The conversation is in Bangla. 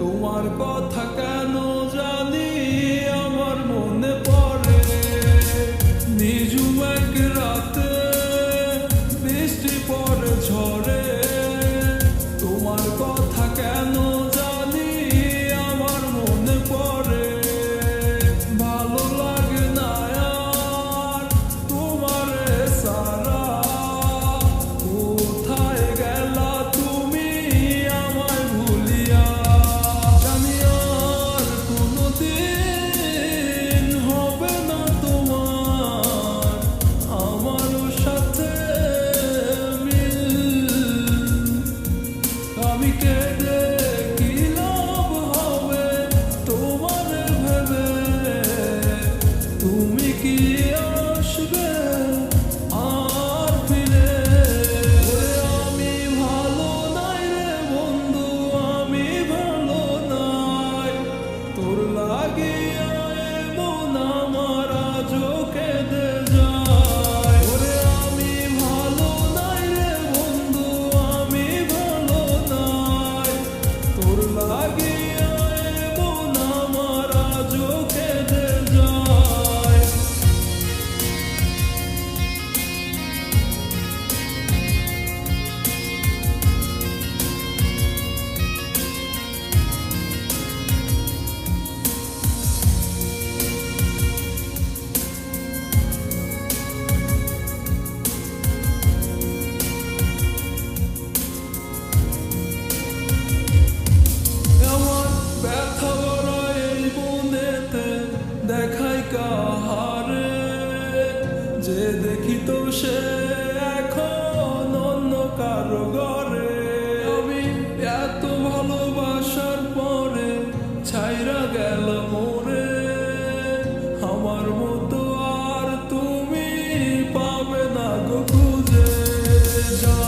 তোমার কথা কেন জানি আমার মনে পড়ে। নিজুম এক রাতে বৃষ্টি পড়ে ঝরে তোমার কথা কেন জানি আমার মনে পড়ে। ভালো লাগে না তোমার সারা Komite de সে এখন অন্য কারও ঘরে। আমি এত ভালোবাসার পরে ছাইরা গেল মোরে। আমার মতো আর তুমি পাবে না গো খুঁজে। যা